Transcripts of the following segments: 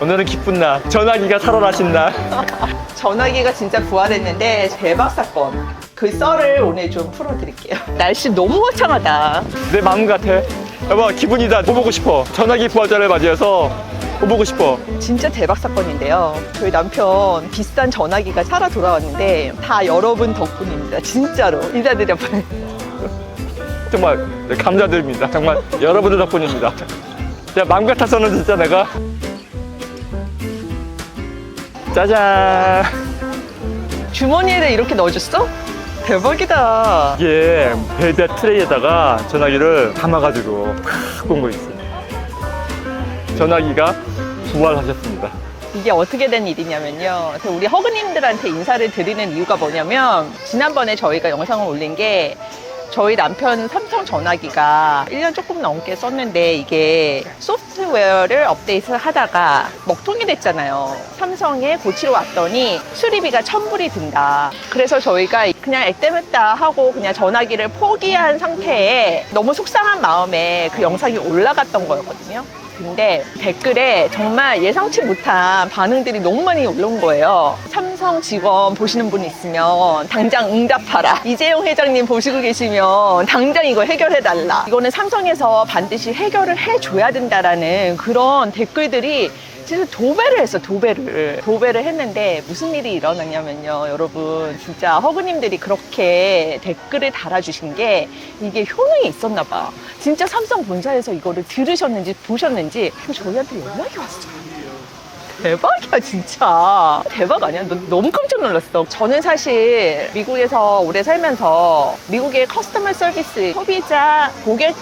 오늘은 기쁜 날. 전화기가 살아나신 날. 전화기가 진짜 부활했는데 대박 사건. 그 썰을 오늘 좀 풀어드릴게요. 날씨 너무 화창하다. 내 마음 같아. 여보, 기분이다. 뭐 보고 싶어. 전화기 부활절을 맞이해서 뭐 보고 싶어. 진짜 대박 사건인데요. 저희 남편 비싼 전화기가 살아 돌아왔는데 다 여러분 덕분입니다. 진짜로 인사드려 봐요. 정말 네, 감사드립니다. 정말 여러분들 덕분입니다. 야, 마음 같아서는 진짜 내가 짜잔. 주머니에 이렇게 넣어줬어? 대박이다. 이게 벨벳 트레이에다가 전화기를 담아가지고 탁본거 있어요. 전화기가 부활하셨습니다. 이게 어떻게 된 일이냐면요. 우리 허그님들한테 인사를 드리는 이유가 뭐냐면, 지난번에 저희가 영상을 올린 게, 저희 남편 삼성 전화기가 1년 조금 넘게 썼는데, 이게 소프트웨어를 업데이트 하다가 먹통이 됐잖아요. 삼성에 고치러 왔더니 수리비가 천불이 든다. 그래서 저희가 그냥 액땜했다 하고 그냥 전화기를 포기한 상태에 너무 속상한 마음에 그 영상이 올라갔던 거였거든요. 근데 댓글에 정말 예상치 못한 반응들이 너무 많이 올라온 거예요. 삼성 직원 보시는 분 있으면 당장 응답하라. 이재용 회장님 보시고 계시면 당장 이거 해결해달라. 이거는 삼성에서 반드시 해결을 해줘야 된다라는 그런 댓글들이 진짜 도배를 했어, 도배를. 도배를 했는데 무슨 일이 일어났냐면요. 여러분, 진짜 허그님들이 그렇게 댓글을 달아주신 게 이게 효능이 있었나 봐. 진짜 삼성 본사에서 이거를 들으셨는지 보셨는지 저희한테 연락이 왔어요. 대박이야 진짜 대박 아니야 너, 너무 깜짝 놀랐어 저는 사실 미국에서 오래 살면서 미국의 커스터머 서비스 소비자 고객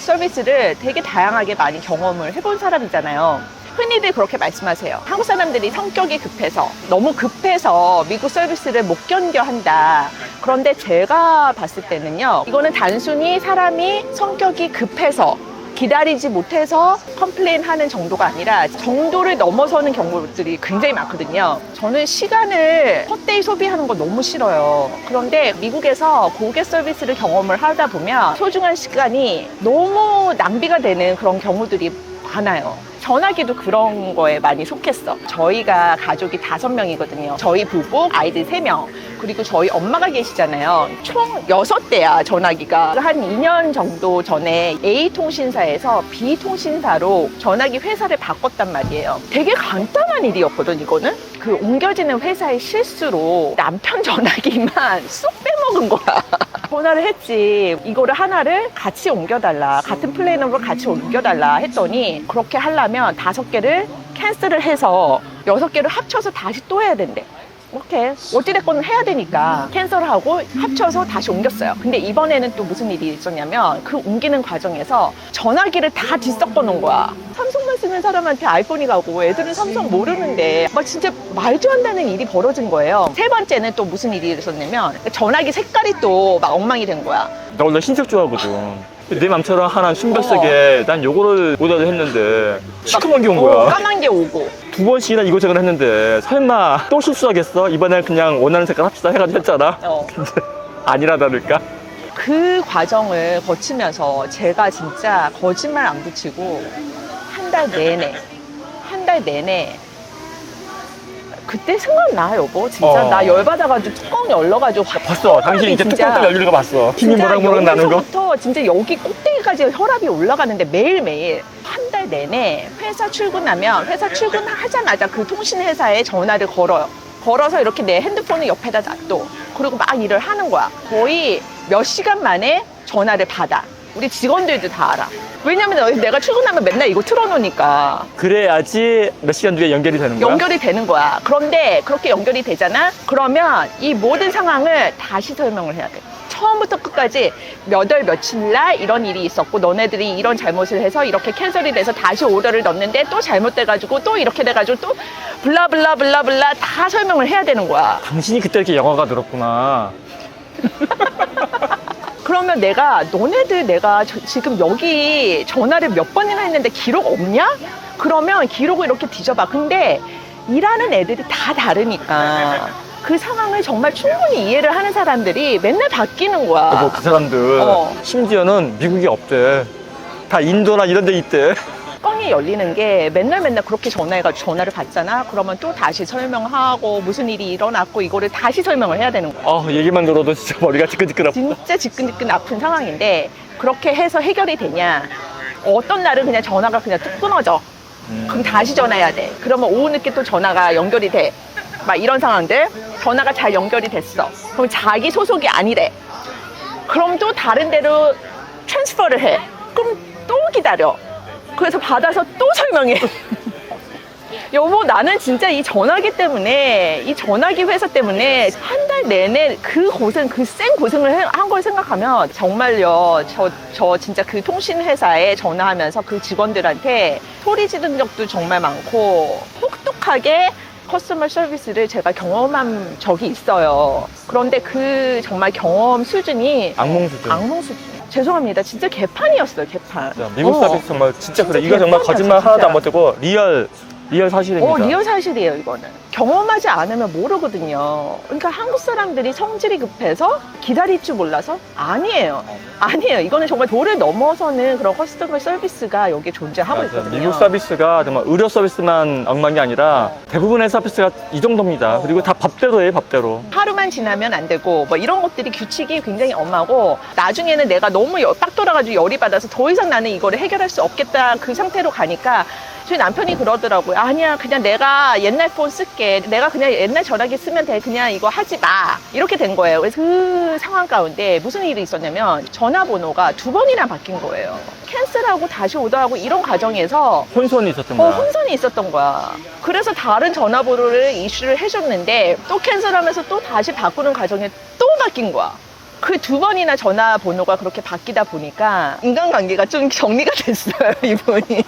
서비스를 되게 다양하게 많이 경험을 해본 사람이잖아요 흔히들 그렇게 말씀하세요 한국 사람들이 성격이 급해서 너무 급해서 미국 서비스를 못 견뎌 한다 그런데 제가 봤을 때는요 이거는 단순히 사람이 성격이 급해서 기다리지 못해서 컴플레인 하는 정도가 아니라 정도를 넘어서는 경우들이 굉장히 많거든요. 저는 시간을 헛되이 소비하는 거 너무 싫어요. 그런데 미국에서 고객 서비스를 경험을 하다 보면 소중한 시간이 너무 낭비가 되는 그런 경우들이 많아요. 전화기도 그런 거에 많이 속했어. 저희가 가족이 다섯 명이거든요. 저희 부부, 아이들 세 명, 그리고 저희 엄마가 계시잖아요. 총 여섯 대야, 전화기가. 한 2년 정도 전에 A통신사에서 B통신사로 전화기 회사를 바꿨단 말이에요. 되게 간단한 일이었거든, 이거는. 그 옮겨지는 회사의 실수로 남편 전화기만 쏙 빼먹은 거야. 전화를 했지. 이거를 하나를 같이 옮겨달라. 같은 플랜으로 같이 옮겨달라 했더니 그렇게 하려면 다섯 개를 캔슬을 해서 여섯 개를 합쳐서 다시 또 해야 된대. 이렇게 어찌됐건 해야 되니까 캔슬하고 합쳐서 다시 옮겼어요. 근데 이번에는 또 무슨 일이 있었냐면 그 옮기는 과정에서 전화기를 다 뒤섞어 놓은 거야. 삼성만 쓰는 사람한테 아이폰이 가고 애들은 삼성 모르는데 막 진짜 말도 안 되는 일이 벌어진 거예요. 세 번째는 또 무슨 일이 있었냐면 전화기 색깔이 또 막 엉망이 된 거야. 나 원래 흰색 좋아하거든. 내 맘처럼 하나 순백색에 난 요거를 오더를 했는데 시커먼 게온 어, 거야. 까만 게 오고. 두 번씩이나 이거저거 했는데 설마 또 실수하겠어? 이번엔 그냥 원하는 색깔 합시다 해가지고 했잖아. 어. 근데 아니라 다를까? 그 과정을 거치면서 제가 진짜 거짓말 안 붙이고 한 달 내내 한 달 내내 그때 생각나 여보 진짜 어. 나 열받아가지고 뚜껑 열려가지고 봤어. 당신 이제 진짜 뚜껑 열리는 거 봤어. 힘이 모락모락 나는 거. 여기서부터 진짜 여기 꼭대기까지 혈압이 올라가는데 매일매일 한 달 내내 회사 출근하면 회사 출근하자마자 그 통신회사에 전화를 걸어요. 걸어서 이렇게 내 핸드폰을 옆에다 놔둬. 그리고 막 일을 하는 거야. 거의 몇 시간 만에 전화를 받아. 우리 직원들도 다 알아. 왜냐면 내가 출근하면 맨날 이거 틀어놓으니까. 그래야지 몇 시간 뒤에 연결이 되는 거야? 연결이 되는 거야. 그런데 그렇게 연결이 되잖아? 그러면 이 모든 상황을 다시 설명을 해야 돼. 처음부터 끝까지 몇 월 며칠 날 이런 일이 있었고 너네들이 이런 잘못을 해서 이렇게 캔슬이 돼서 다시 오더를 넣는데 또 잘못돼가지고 또 이렇게 돼가지고 또 블라블라블라블라 다 설명을 해야 되는 거야. 당신이 그때 이렇게 영화가 들었구나. 그러면 내가 너네들 내가 저- 지금 여기 전화를 몇 번이나 했는데 기록 없냐? 그러면 기록을 이렇게 뒤져봐. 근데 일하는 애들이 다 다르니까 그 상황을 정말 충분히 이해를 하는 사람들이 맨날 바뀌는 거야. 뭐 그 사람들 어. 심지어는 미국에 없대. 다 인도나 이런 데 있대. 통이 열리는 게 맨날 맨날 그렇게 전화해가지고 전화를 받잖아. 그러면 또 다시 설명하고 무슨 일이 일어났고 이거를 다시 설명을 해야 되는 거야. 아 얘기만 들어도 진짜 머리가 지끈지끈하고. 진짜 지끈지끈 아픈 상황인데 그렇게 해서 해결이 되냐? 어떤 날은 그냥 전화가 그냥 뚝 끊어져. 그럼 다시 전화해야 돼. 그러면 오후 늦게 또 전화가 연결이 돼. 막 이런 상황들. 전화가 잘 연결이 됐어. 그럼 자기 소속이 아니래. 그럼 또 다른 데로 트랜스퍼를 해. 그럼 또 기다려. 그래서 받아서 또 설명해. 여보, 나는 진짜 이 전화기 때문에, 이 전화기 회사 때문에 한 달 내내 그 고생, 그 쌩 고생을 한 걸 생각하면 정말요, 저, 저 진짜 그 통신 회사에 전화하면서 그 직원들한테 소리 지른 적도 정말 많고, 혹독하게 커스터머 서비스를 제가 경험한 적이 있어요. 그런데 그 정말 경험 수준이 악몽 수준. 악몽 수준. 죄송합니다. 진짜 개판이었어요, 개판. 진짜 미국 어. 서비스 정말 진짜 그래. 진짜 이거 정말 개판이야, 거짓말 하나도 진짜. 안 못하고 리얼 리얼 사실입니다. 어, 리얼 사실이에요, 이거는. 경험하지 않으면 모르거든요. 그러니까 한국 사람들이 성질이 급해서 기다릴 줄 몰라서? 아니에요. 아니에요. 이거는 정말 도를 넘어서는 그런 커스터머 서비스가 여기에 존재하고 맞아요. 있거든요. 미국 서비스가 정말 의료 서비스만 엉망이 아니라 대부분의 서비스가 이 정도입니다. 그리고 다 밥대로 해요, 밥대로. 하루만 지나면 안 되고 뭐 이런 것들이 규칙이 굉장히 엄하고 나중에는 내가 너무 여- 빡 돌아가지고 열이 받아서 더 이상 나는 이거를 해결할 수 없겠다 그 상태로 가니까 저희 남편이 그러더라고요 아니야 그냥 내가 옛날 폰 쓸게 내가 그냥 옛날 전화기 쓰면 돼 그냥 이거 하지 마 이렇게 된 거예요 그래서 그 상황 가운데 무슨 일이 있었냐면 전화번호가 두 번이나 바뀐 거예요 캔슬하고 다시 오더하고 이런 과정에서 혼선이 있었던 어, 거야. 혼선이 있었던 거야. 그래서 다른 전화번호를 이슈를 해줬는데 또 캔슬하면서 또 다시 바꾸는 과정에 또 바뀐 거야. 그 두 번이나 전화번호가 그렇게 바뀌다 보니까 인간관계가 좀 정리가 됐어요, 이분이.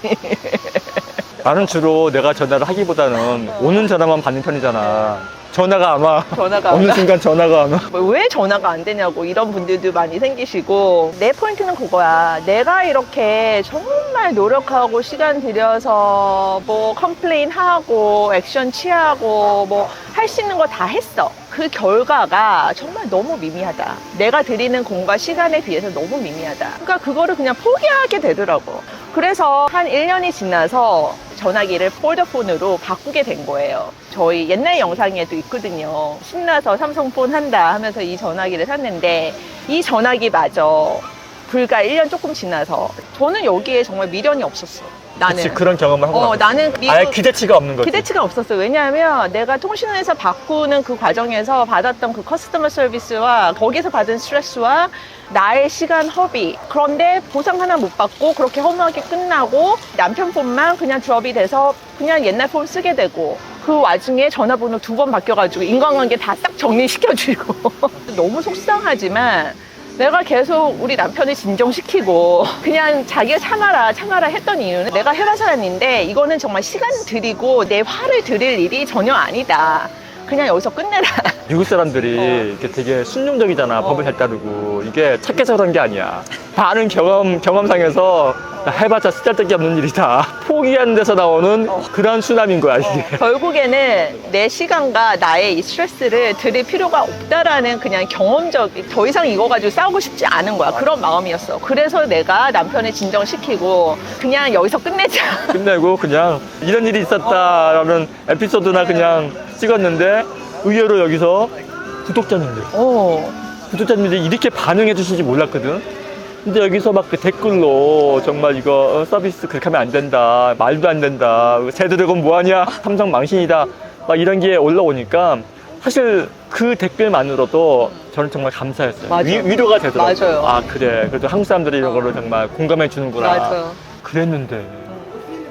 나는 주로 내가 전화를 하기보다는 오는 전화만 받는 편이잖아. 전화가 아마 전화가 어느 온다? 순간 전화가 아마. 뭐왜 전화가 안 되냐고 이런 분들도 많이 생기시고 내 포인트는 그거야. 내가 이렇게 정말 노력하고 시간 들여서 뭐 컴플레인 하고 액션 취하고 뭐 할 수 있는 거 다 했어. 그 결과가 정말 너무 미미하다. 내가 드리는 공과 시간에 비해서 너무 미미하다. 그러니까 그거를 그냥 포기하게 되더라고. 그래서 한 1년이 지나서 전화기를 폴더폰으로 바꾸게 된 거예요. 저희 옛날 영상에도 있거든요. 신나서 삼성폰 한다 하면서 이 전화기를 샀는데 이 전화기마저 불과 1년 조금 지나서 저는 여기에 정말 미련이 없었어. 나는. 그치, 그런 경험을 하고 어, 나서. 나는 미국 아예 기대치가 없는 거지. 기대치가 없었어요. 왜냐하면 내가 통신회사 바꾸는 그 과정에서 받았던 그 커스터머 서비스와 거기서 받은 스트레스와 나의 시간 허비. 그런데 보상 하나 못 받고 그렇게 허무하게 끝나고 남편 폰만 그냥 드롭이 돼서 그냥 옛날 폰 쓰게 되고 그 와중에 전화번호 두 번 바뀌어가지고 인간관계 다 싹 정리시켜주고 너무 속상하지만 내가 계속 우리 남편을 진정시키고 그냥 자기가 참아라 참아라 했던 이유는 내가 해라사람인데 이거는 정말 시간 들이고 내 화를 들일 일이 전혀 아니다. 그냥 여기서 끝내라. 미국 사람들이 어. 이렇게 되게 순종적이잖아. 어. 법을 잘 따르고. 이게 착해서 그런 게 아니야. 많은 경험, 경험상에서 해봤자 쓰잘데기 없는 일이다. 포기하는 데서 나오는 어. 그런 수남인 거야, 이게. 결국에는 내 시간과 나의 이 스트레스를 들일 필요가 없다라는 그냥 경험적, 더 이상 이거 가지고 싸우고 싶지 않은 거야. 그런 마음이었어. 그래서 내가 남편을 진정시키고 그냥 여기서 끝내자. 끝내고 그냥 이런 일이 있었다라는 에피소드나 그냥 찍었는데 의외로 여기서 구독자님들 오. 구독자님들이 이렇게 반응해 주실지 몰랐거든 근데 여기서 막 그 댓글로 정말 이거 어, 서비스 그렇게 하면 안 된다 말도 안 된다 새드래곤 뭐하냐 삼성 망신이다 막 이런 게 올라오니까 사실 그 댓글만으로도 저는 정말 감사했어요 맞아. 위, 위로가 되더라고요 맞아요. 아 그래 그래도 한국 사람들이 이런 거를 정말 공감해 주는구나 맞아. 그랬는데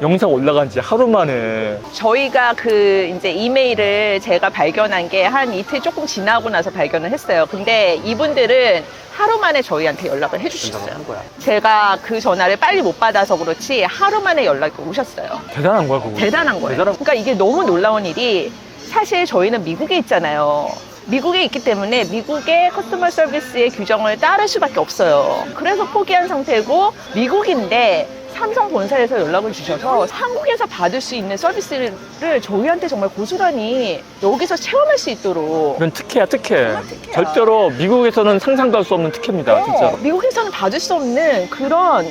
영상 올라간 지 하루 만에 저희가 그 이제 이메일을 제가 발견한 게 한 이틀 조금 지나고 나서 발견을 했어요. 근데 이분들은 하루 만에 저희한테 연락을 해주셨어요. 거야. 제가 그 전화를 빨리 못 받아서 그렇지 하루 만에 연락이 오셨어요. 대단한 거야 그거. 대단한 거예요. 대단한 그러니까 이게 너무 놀라운 일이 사실 저희는 미국에 있잖아요. 미국에 있기 때문에 미국의 커스터머 서비스의 규정을 따를 수밖에 없어요. 그래서 포기한 상태고 미국인데 삼성 본사에서 연락을 주셔서 한국에서 받을 수 있는 서비스를 저희한테 정말 고스란히 여기서 체험할 수 있도록 이건 특혜야 특혜. 정말 특혜야. 절대로 미국에서는 상상도 할 수 없는 특혜입니다 어, 진짜. 미국에서는 받을 수 없는 그런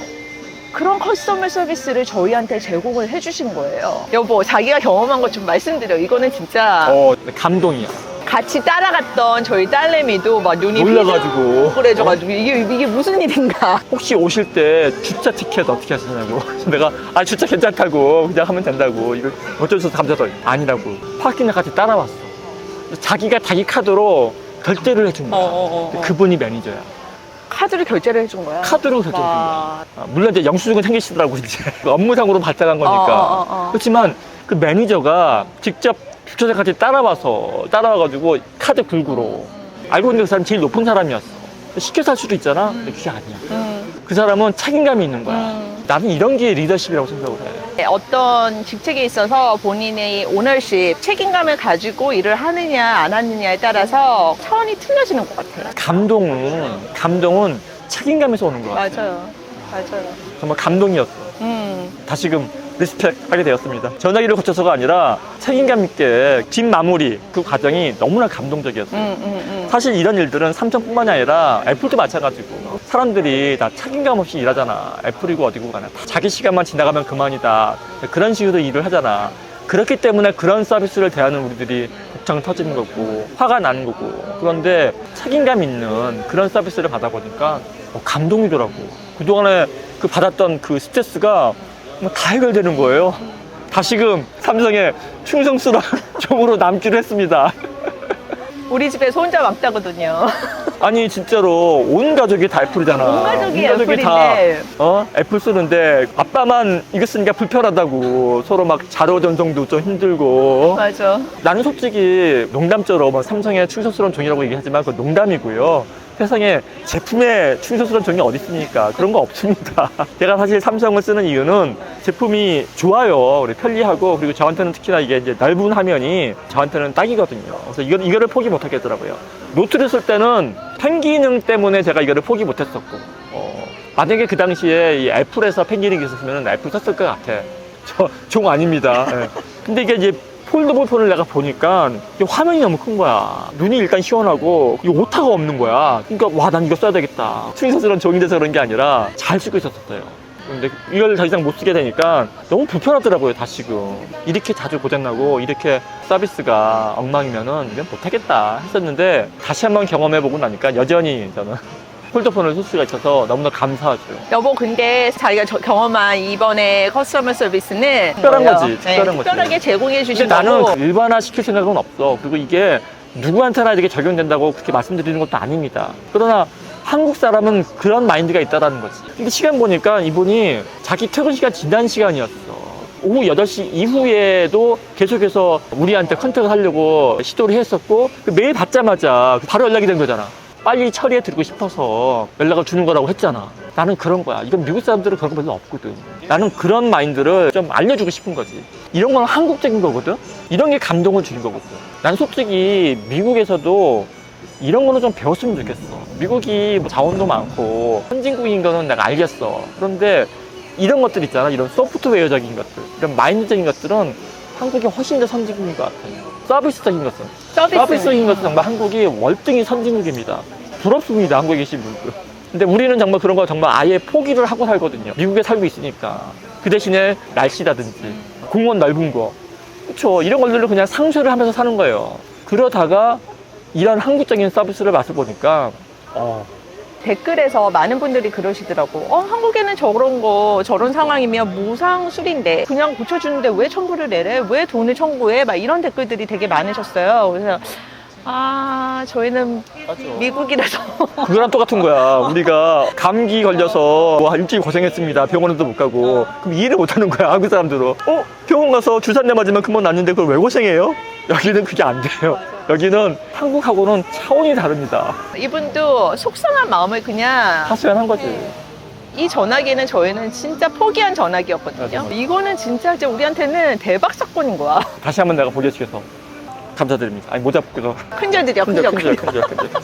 그런 커스터머 서비스를 저희한테 제공을 해주신 거예요. 여보, 자기가 경험한 것 좀 말씀드려. 이거는 진짜 어, 감동이야. 같이 따라갔던 저희 딸내미도 막 눈이 놀라가지고. 그래져가지고 이게 이게 무슨 일인가? 혹시 오실 때 주차 티켓 어떻게 하시냐고. 그래서 내가 아 주차 괜찮다고 그냥 하면 된다고. 이거 어쩔 수 없어 감자도 아니라고. 파킹을 같이 따라왔어. 자기가 자기 카드로 결제를 해준 거야. 어, 어, 어, 어. 그분이 매니저야. 카드를 결제를 해준 거야. 카드로 결제해준 거야. 와. 아, 물론 이제 영수증은 챙기시더라고 이제 업무상으로 발생한 거니까. 어, 어, 어, 어. 그렇지만 그 매니저가 직접 주차장까지 따라와서 따라와가지고 카드 굴구로 알고 있는 그 사람 제일 높은 사람이었어. 시켜서 할 수도 있잖아. 근데 그게 아니야. 음, 그 사람은 책임감이 있는 거야. 음. 나는 이런 게 리더십이라고 생각을 해. 네, 어떤 직책에 있어서 본인의 오너십, 책임감을 가지고 일을 하느냐 안 하느냐에 따라서 차원이 틀려지는 것 같아요. 감동은 감동은 책임감에서 오는 거야. 맞아요. 맞아요. 정말 감동이었어. 음. 다시금 리스펙 하게 되었습니다. 전화기를 거쳐서가 아니라 책임감 있게 뒷 마무리 그 과정이 너무나 감동적이었어요. 음, 음, 음. 사실 이런 일들은 삼성뿐만이 아니라 애플도 마찬가지고 사람들이 다 책임감 없이 일하잖아. 애플이고 어디고 가나 다 자기 시간만 지나가면 그만이다. 그런 식으로 일을 하잖아. 그렇기 때문에 그런 서비스를 대하는 우리들이 복장 터지는 거고 화가 나는 거고 그런데 책임감 있는 그런 서비스를 받아보니까 어, 감동이더라고. 그동안에 그 받았던 그 스트레스가 뭐 다 해결되는 거예요. 다시금 삼성의 충성스러운 종으로 남기로 했습니다. 우리 집에서 혼자 왕따거든요. 아니 진짜로 온 가족이 다 애플이잖아. 온 가족이 다 애플인데. 어? 애플 쓰는데 아빠만 이거 쓰니까 불편하다고 서로 막 자료 전송도 좀 힘들고. 맞아. 나는 솔직히 농담처럼 뭐 삼성의 충성스러운 종이라고 얘기하지만 그 농담이고요. 세상에 제품에 충성스러운 종이 어디 있습니까? 그런 거 없습니다. 제가 사실 삼성을 쓰는 이유는 제품이 좋아요. 우리 편리하고 그리고 저한테는 특히나 이게 이제 넓은 화면이 저한테는 딱이거든요. 그래서 이거, 이거를 포기 못 하겠더라고요. 노트를 쓸 때는 펜 기능 때문에 제가 이거를 포기 못 했었고, 어, 만약에 그 당시에 이 애플에서 펜 기능이 있었으면 애플 썼을 것 같아. 저 종 아닙니다. 예. 근데 이게 이제 폴더블 폰을 내가 보니까 화면이 너무 큰 거야. 눈이 일단 시원하고 이 오타가 없는 거야. 그러니까 와 난 이거 써야 되겠다. 충성스러운 종이 돼서 그런 게 아니라 잘 쓰고 있었어요. 근데 이걸 더 이상 못 쓰게 되니까 너무 불편하더라고요, 다시금. 이렇게 자주 고장나고 이렇게 서비스가 엉망이면은 이건 못하겠다 했었는데 다시 한번 경험해보고 나니까 여전히 저는 폴더폰을 쓸 수가 있어서 너무나 감사하죠. 여보, 근데 자기가 저- 경험한 이번에 커스터머 서비스는 특별한 뭐예요? 거지, 특별한 거지. 특별하게 제공해 근데 주신 나는 거고. 일반화 시킬 생각은 없어. 그리고 이게 누구한테나 이렇게 적용된다고 그렇게 말씀드리는 것도 아닙니다. 그러나 한국 사람은 그런 마인드가 있다라는 거지. 근데 시간 보니까 이분이 자기 퇴근 시간 지난 시간이었어. 오후 8시 이후에도 계속해서 우리한테 컨택을 하려고 시도를 했었고 그 메일 받자마자 바로 연락이 된 거잖아. 빨리 처리해 드리고 싶어서 연락을 주는 거라고 했잖아. 나는 그런 거야. 이건 미국 사람들은 그런 거 별로 없거든. 나는 그런 마인드를 좀 알려주고 싶은 거지. 이런 건 한국적인 거거든? 이런 게 감동을 주는 거거든. 난 솔직히 미국에서도 이런 거는 좀 배웠으면 좋겠어. 미국이 뭐 자원도 많고 선진국인 거는 내가 알겠어. 그런데 이런 것들 있잖아. 이런 소프트웨어적인 것들, 이런 마인드적인 것들은 한국이 훨씬 더 선진국인 것 같아요. 서비스적인 것은. 서비스. 서비스적인 것은 정말 한국이 월등히 선진국입니다. 부럽습니다, 한국에 계신 분들. 근데 우리는 정말 그런 거 정말 아예 포기를 하고 살거든요. 미국에 살고 있으니까. 그 대신에 날씨라든지, 공원 넓은 거. 그쵸. 이런 것들을 그냥 상쇄를 하면서 사는 거예요. 그러다가 이런 한국적인 서비스를 맛을 보니까, 어, 댓글에서 많은 분들이 그러시더라고. 어, 한국에는 저런 거, 저런 상황이면 무상술인데, 그냥 고쳐주는데 왜 청구를 내래? 왜 돈을 청구해? 막 이런 댓글들이 되게 많으셨어요. 그래서, 아, 저희는 미국이라서. 그거랑 똑같은 거야. 우리가 감기 걸려서 뭐 일주일 고생했습니다. 병원에도 못 가고. 그럼 이해를 못 하는 거야. 한국 사람들은. 어? 병원 가서 주사 내 맞으면 그만 낫는데 그걸 왜 고생해요? 여기는 그게 안 돼요. 여기는 한국하고는 차원이 다릅니다. 이분도 속상한 마음을 그냥 하소연한 거지. 이 전화기는 저희는 진짜 포기한 전화기였거든요. 맞아. 이거는 진짜 이제 우리한테는 대박 사건인 거야. 다시 한번 내가 보게 해주셔서 감사드립니다. 아니 모자 벗고서 큰절들이야, 큰절 큰절. 큰절 큰절 큰절.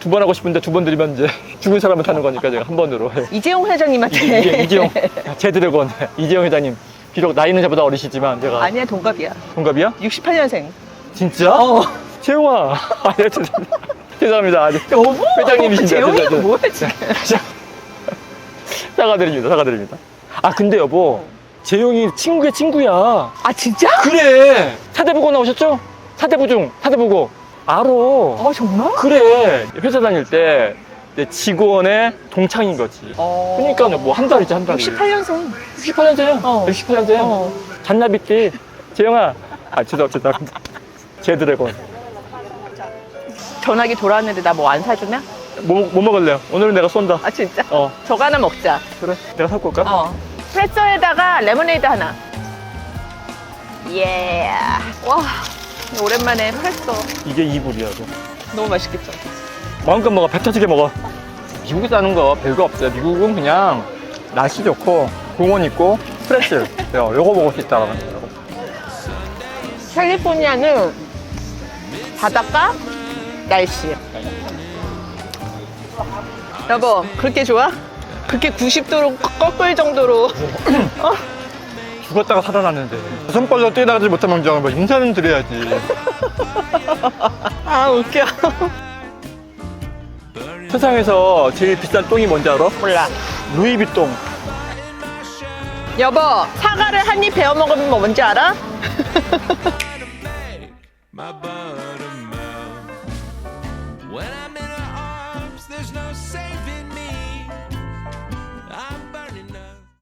두 번 하고 싶은데 두 번 드리면 이제 죽은 사람을 타는 거니까 제가 한 번으로 해. 이재용 회장님한테. 이제 이재용 제 드래곤 이재용 회장님 비록 나이는 저보다 어리시지만 제가 아니야, 동갑이야. 동갑이야? 68년생. 진짜? 어. 재용아. 아, 네, 죄송합니다. 죄송합니다. 아, 네. 여보? 회장님이신데. 재용이가 죄송- 뭐야, 지금. 자, 사과드립니다. 사과드립니다. 아 근데 여보 재용이 친구의 친구야. 아 진짜? 그래. 사대보고 나오셨죠? 사대보중 사대보고 알아. 어 정말? 그래. 회사 다닐 때 내 직원의 동창인 거지. 어. 그러니까 뭐 한 달이지 한 달이. 68년생. 68년생이야. 어. 68년생. 어. 잔나비 띠. 재영아. 아 죄송 죄송합니다. 제드래곤. 전화기 돌아왔는데 나 뭐 안 사주냐? 뭐, 뭐 먹을래요? 오늘은 내가 쏜다. 아 진짜? 어. 저거 하나 먹자. 그래. 내가 사고 올까? 어. 프레소에다가 레모네이드 하나. 예. 와. 오랜만에 프레소. 이게 이불이야. 이거. 너무 맛있겠죠? 마음껏 먹어. 배 터지게 먹어. 미국에 사는 거 별거 없어요. 미국은 그냥 날씨 좋고 공원 있고 프레스. 내가 요거 먹을 수 있다라는 거. 캘리포니아는 바닷가, 날씨. 여보, 그렇게 좋아? 그렇게 90도로 꺾을 정도로. 어? 죽었다가 살아났는데. 손벌로 뛰어나가지 못하면 뭐 인사는 드려야지. 아, 웃겨. 세상에서 제일 비싼 똥이 뭔지 알아? 몰라. 루이비똥. 여보, 사과를 한 입 베어 먹으면 뭐 뭔지 알아? my.